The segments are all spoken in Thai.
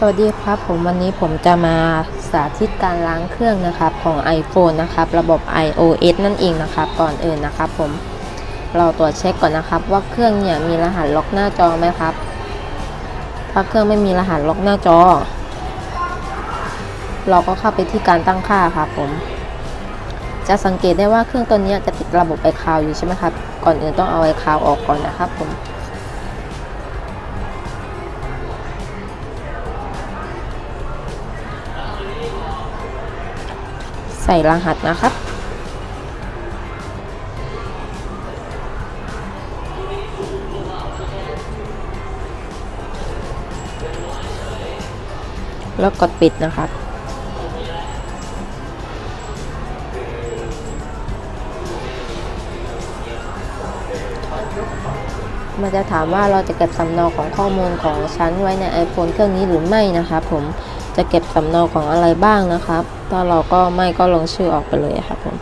สวัสดีครับผมวันนี้ผมจะมาสาธิตการล้างเครื่องนะครับของ iPhone นะครับระบบ iOS นั่นเองนะครับก่อนอื่นนะครับ ผมเราตรวจเช็คก่อนนะครับ ว่าเครื่องเนี่ยมีรหัสล็อกหน้าจอไหมครับ ถ้าเครื่องไม่มีรหัสล็อกหน้าจอ เราก็เข้าไปที่การตั้งค่าครับผม จะสังเกตได้ว่าเครื่องตัวนี้จะติดระบบไอคาวอยู่ใช่ไหมครับก่อนอื่นต้องเอาไอคาวออกก่อนนะครับผม ใส่รหัสนะครับ แล้วกดปิดนะครับมันจะถามว่าเราจะเก็บสำเนาของข้อมูลของฉันไว้ใน iPhone เครื่องนี้หรือไม่นะครับผม จะเก็บสำเนาของอะไรบ้างนะครับ ถ้าเราก็ไม่ก็ลงชื่อออกไปเลยครับผม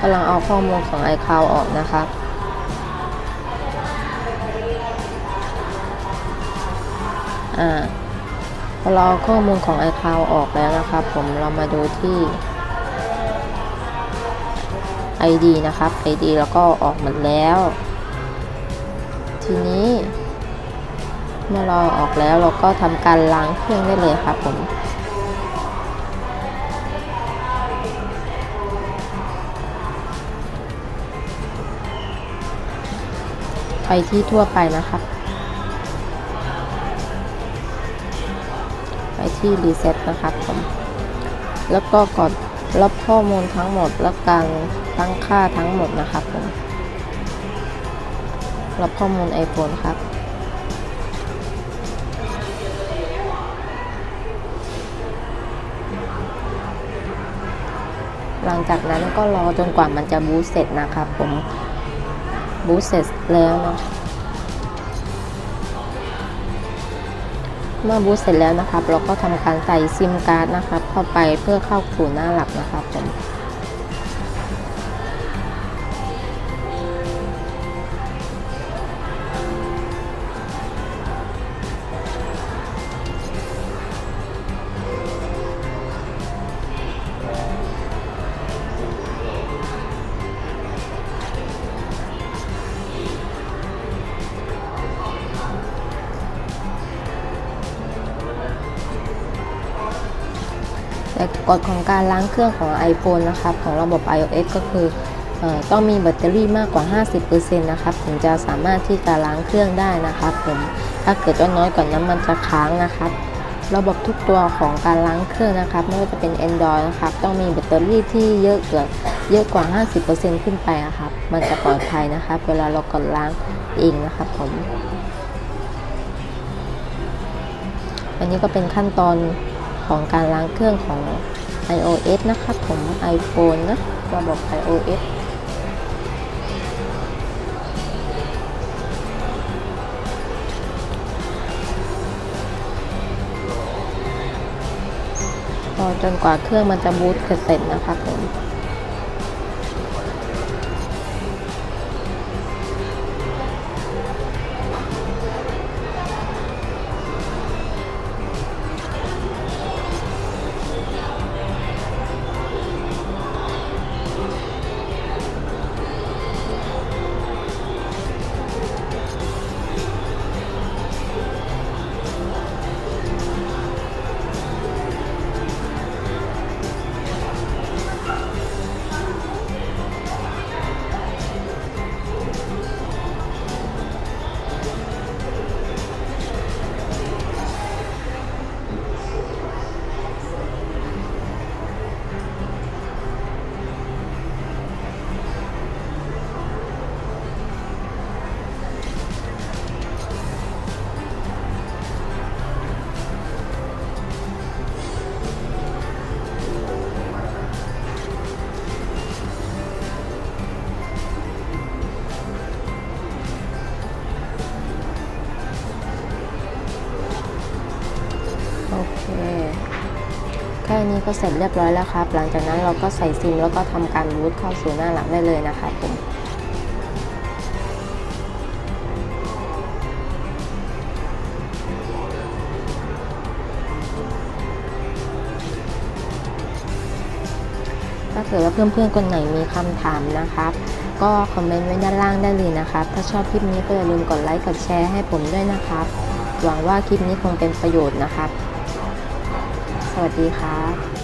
กำลังเอาข้อมูลของ iCloud ออกนะครับอ่าพอเราเอาข้อมูลของ iCloud ออกแล้วนะครับ ผมเรามาดูที่ ID นะครับ ID แล้วก็ออกหมดแล้ว ทีนี้เมื่อเราออกแล้วเราก็ทำการล้างเครื่องได้เลยครับผมไปที่ทั่วไปนะครับ ไปที่รีเซ็ตนะครับผม แล้วก็กด ลบข้อมูลทั้งหมดและการตั้งค่าทั้งหมดนะครับผมลบข้อมูล iPhone ครับหลังจากนั้นก็รอจนกว่ามันจะบูตเสร็จนะครับผมบูตเสร็จแล้วนะ เมื่อบูตเสร็จแล้วนะครับ เราก็ทำการใส่ซิมการ์ดนะครับ เข้าไปเพื่อเข้าสู่หน้าหลักนะครับผม แต่กฎของการล้างเครื่องของ iPhone นะครับของระบบ iOS ก็คือออต้องมีแบตเตอรี่มากกว่า 50%นะครับถึงจะสามารถที่จะล้างเครื่องได้นะครับผมถ้าเกิดว่าน้อยกว่านั้นมันจะค้างนะครับ ระบบทุกตัวของการล้างเครื่องนะครับ ไม่ว่าจะเป็น Android นะครับต้องมีแบตเตอรี่ที่เยอะเกินเยอะกว่า 50%ขึ้นไปอะครับ มันจะปลอดภัยนะครับ เวลาเรากดล้างเองนะครับผม อันนี้ก็เป็นขั้นตอน ของการล้างเครื่องของ iOS นะครับผม iPhone นะระบบ iOS รอจนกว่าเครื่องมันจะบูตเสร็จนะครับผม ก็เสร็จเรียบร้อยแล้วครับ หลังจากนั้นเราก็ใส่ซิมแล้วก็ทำการบูตเข้าสู่หน้าหลักได้เลยนะครับผมถ้าเกิดว่าเพื่อนๆคนไหนมีคำถามนะครับ ก็คอมเมนต์ไว้ด้านล่างได้เลยนะครับ ถ้าชอบคลิปนี้ก็อย่าลืมกดไลค์กดแชร์ให้ผมด้วยนะครับ หวังว่าคลิปนี้คงเป็นประโยชน์นะครับ สวัสดีครับ